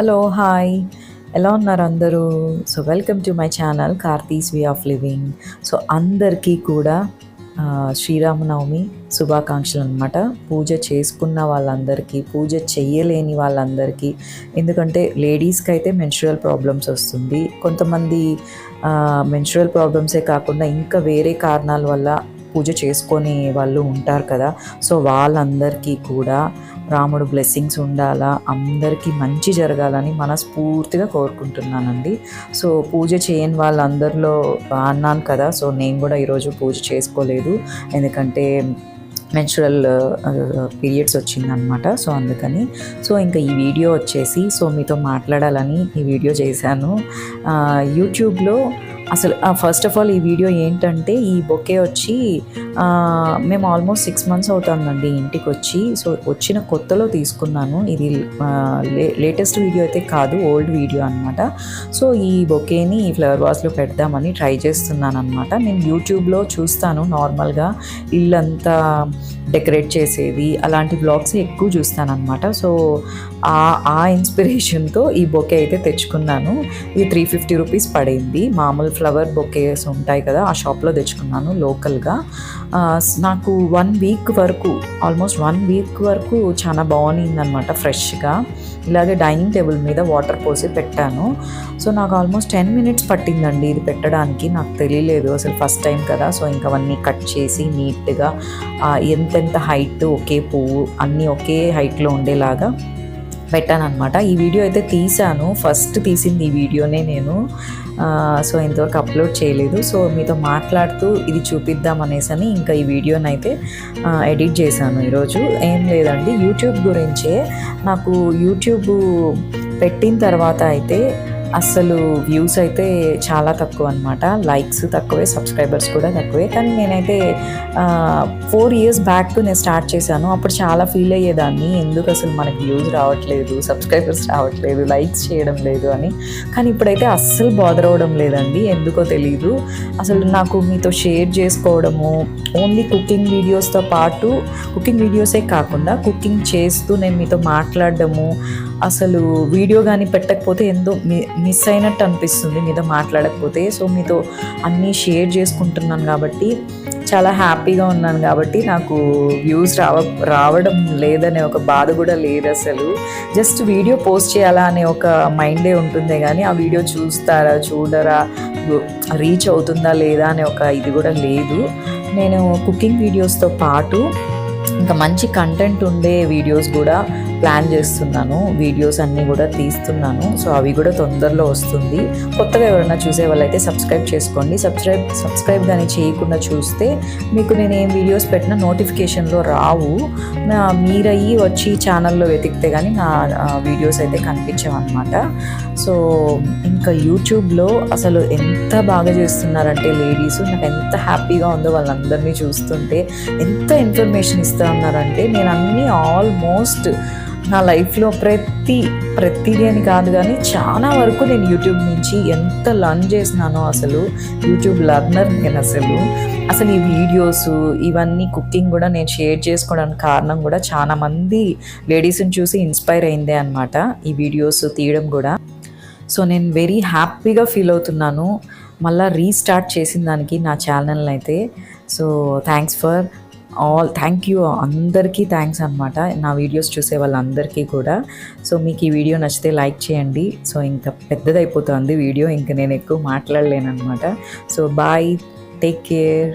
Hello hi. ఎలా ఉన్నారు అందరూ? So welcome to my channel Karthi's way of living. So అందరికీ కూడా శ్రీరామనవమి శుభాకాంక్షలు అనమాట పూజ చేసుకున్న వాళ్ళందరికీ పూజ చేయలేని వాళ్ళందరికీ ఎందుకంటే లేడీస్కి అయితే మెన్స్ట్రల్ ప్రాబ్లమ్స్ వస్తుంది. కొంతమంది మెన్స్ట్రల్ ప్రాబ్లమ్సే కాకుండా ఇంకా వేరే కారణాల వల్ల పూజ చేసుకొని వాళ్ళు ఉంటారు కదా. సో వాళ్ళందరికీ కూడా రాముడు బ్లెస్సింగ్స్ ఉండాలా? అందరికీ మంచి జరగాలని మనస్ఫూర్తిగా కోరుకుంటున్నానండి. సో పూజ చేయని వాళ్ళందరిలో అన్నాను కదా. సో నేను కూడా ఈరోజు పూజ చేసుకోలేదు. ఎందుకంటే మెన్చురల్ పీరియడ్స్ వచ్చిందనమాట సో అందుకని. సో ఇంకా ఈ వీడియో వచ్చేసి సో మీతో మాట్లాడాలని ఈ వీడియో చేశాను. యూట్యూబ్లో అసలు ఫస్ట్ ఆఫ్ ఆల్ ఈ వీడియో ఏంటంటే ఈ బొకే వచ్చి మేము ఆల్మోస్ట్ సిక్స్ మంత్స్ అవుతుందండి ఇంటికి వచ్చి సో వచ్చిన కొత్తలో తీసుకున్నాను. ఇది లే లేటెస్ట్ వీడియో అయితే కాదు ఓల్డ్ వీడియో అనమాట సో ఈ బొకేని ఈ ఫ్లవర్ వాస్లో పెడదామని ట్రై చేస్తున్నాను అనమాట నేను యూట్యూబ్లో చూస్తాను నార్మల్గా. ఇల్లంతా డెకరేట్ చేసేది అలాంటి బ్లాగ్స్ ఎక్కువ చూస్తాను అనమాట సో ఆ ఆ ఇన్స్పిరేషన్తో ఈ బొకే అయితే తెచ్చుకున్నాను. ఇది త్రీ ఫిఫ్టీ రూపీస్ పడింది. మామూలు ఫ్లవర్ బొకేస్ ఉంటాయి కదా ఆ షాప్లో తెచ్చుకున్నాను లోకల్గా నాకు వన్ వీక్ వరకు ఆల్మోస్ట్ వన్ వీక్ వరకు చాలా బాగుంది అనమాట ఫ్రెష్గా ఇలాగే డైనింగ్ టేబుల్ మీద వాటర్ పోసి పెట్టాను. సో నాకు ఆల్మోస్ట్ టెన్ మినిట్స్ పట్టిందండి ఇది పెట్టడానికి నాకు తెలియలేదు అసలు ఫస్ట్ టైం కదా. సో ఇంకా అవన్నీ కట్ చేసి నీట్గా ఎంతెంత హైట్ ఒకే పువ్వు అన్నీ ఒకే హైట్లో ఉండేలాగా పెట్టాను అనమాట ఈ వీడియో అయితే తీసాను ఫస్ట్ తీసింది ఈ వీడియోనే నేను. సో ఇంతవరకు అప్లోడ్ చేయలేదు. సో మీతో మాట్లాడుతూ ఇది చూపిద్దాం అనేసని ఇంకా ఈ వీడియోని అయితే ఎడిట్ చేశాను ఈరోజు. ఏం లేదండి. యూట్యూబ్ గురించే. నాకు యూట్యూబ్ పెట్టిన తర్వాత అయితే అస్సలు వ్యూస్ అయితే చాలా తక్కువ అనమాట లైక్స్ తక్కువే సబ్స్క్రైబర్స్ కూడా తక్కువే. కానీ నేనైతే ఫోర్ ఇయర్స్ బ్యాక్ నేను స్టార్ట్ చేశాను. అప్పుడు చాలా ఫీల్ అయ్యేదాన్ని. ఎందుకు అసలు మనకి వ్యూస్ రావట్లేదు సబ్స్క్రైబర్స్ రావట్లేదు లైక్స్ చేయడం లేదు అని. కానీ ఇప్పుడైతే అస్సలు బాదర్ అవడం లేదండి. ఎందుకో తెలియదు అసలు నాకు మీతో షేర్ చేసుకోవడము ఓన్లీ కుకింగ్ వీడియోస్తో పాటు కుకింగ్ వీడియోసే కాకుండా కుకింగ్ చేస్తూ నేను మీతో మాట్లాడడము అసలు వీడియో కానీ పెట్టకపోతే ఎంతో మి- మిస్ అయినట్టు అనిపిస్తుంది మీతో మాట్లాడకపోతే. సో మీతో అన్నీ షేర్ చేసుకుంటున్నాను కాబట్టి చాలా హ్యాపీగా ఉన్నాను కాబట్టి నాకు వ్యూస్ రావ రావడం లేదనే ఒక బాధ కూడా లేదు అసలు. జస్ట్ వీడియో పోస్ట్ చేయాలా అనే ఒక మైండే ఉంటుంది కానీ ఆ వీడియో చూస్తారా చూడరా రీచ్ అవుతుందా లేదా అనే ఒక ఇది కూడా లేదు. నేను కుకింగ్ వీడియోస్తో పాటు ఇంకా మంచి కంటెంట్ ఉండే వీడియోస్ కూడా ప్లాన్ చేస్తున్నాను. వీడియోస్ అన్నీ కూడా తీస్తున్నాను. సో అవి కూడా తొందరలో వస్తుంది. కొత్తగా ఎవరైనా చూసే వాళ్ళైతే సబ్స్క్రైబ్ చేసుకోండి. సబ్స్క్రైబ్ సబ్స్క్రైబ్ కానీ చేయకుండా చూస్తే మీకు నేను ఏం వీడియోస్ పెట్టినా నోటిఫికేషన్లో రావు. నా మీరయ్యి వచ్చి ఛానల్లో వెతికితే కానీ నా వీడియోస్ అయితే కనిపించవన్నమాట. సో ఇంకా యూట్యూబ్లో అసలు ఎంత బాగా చేస్తున్నారంటే లేడీస్ నాకు ఎంత హ్యాపీగా ఉందో వాళ్ళందరినీ చూస్తుంటే ఎంత ఇన్ఫర్మేషన్ ఇస్తారు ఉన్నారంటే నేను అన్నీ ఆల్మోస్ట్ నా లైఫ్లో ప్రతి ప్రతిదీ అని కాదు కానీ చాలా వరకు నేను యూట్యూబ్ నుంచి ఎంత లర్న్ చేసినానో అసలు యూట్యూబ్ లర్నర్ నేను అసలు. అసలు ఈ వీడియోస్ ఇవన్నీ కుకింగ్ కూడా నేను షేర్ చేసుకోవడానికి కారణం కూడా చాలామంది లేడీస్ని చూసి ఇన్స్పైర్ అయిందే అనమాట ఈ వీడియోస్ తీయడం కూడా. సో నేను వెరీ హ్యాపీగా ఫీల్ అవుతున్నాను. మళ్ళీ రీస్టార్ట్ చేసిన దానికి నా ఛానల్ అయితే so thanks for all thank you అందరికీ థ్యాంక్స్ అనమాట నా వీడియోస్ చూసే వాళ్ళందరికీ కూడా. సో మీకు ఈ వీడియో నచ్చితే లైక్ చేయండి. సో ఇంకా పెద్దదైపోతుంది వీడియో ఇంకా నేను ఎక్కువ మాట్లాడలేను అనమాట సో బాయ్ టేక్ కేర్